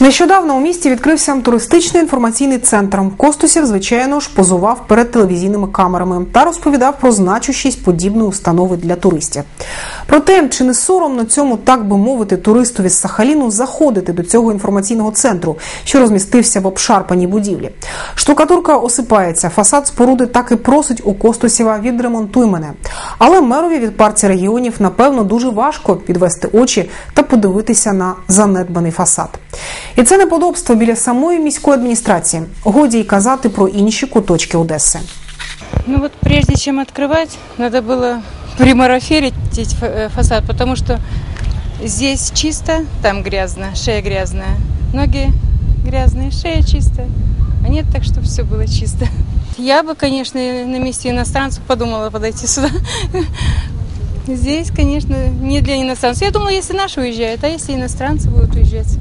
Нещодавно у місті відкрився туристичний інформаційний центр. Костусів, звичайно ж, позував перед телевізійними камерами та розповідав про значущість подібної установи для туристів. Проте, чи не соромно цьому, так би мовити, туристові з Сахаліну заходити до цього інформаційного центру, що розмістився в обшарпаній будівлі. Штукатурка осипається, фасад споруди так і просить у Костусєва відремонтуй мене. Але мерові від партії регіонів напевно дуже важко підвести очі та подивитися на занедбаний фасад. І це неподобство біля самої міської адміністрації. Годі й казати про інші куточки Одеси. Ну вот прежде чем открывать, надо было примараферить э, фасад, потому что здесь чисто, там грязно, шея грязная, ноги грязные, шея чистая. А нет так, чтобы все было чисто. Я бы, конечно, на месте иностранцев подумала подойти сюда. Здесь, конечно, не для иностранцев. Я думала, если наши уезжают, а если иностранцы будут уезжать?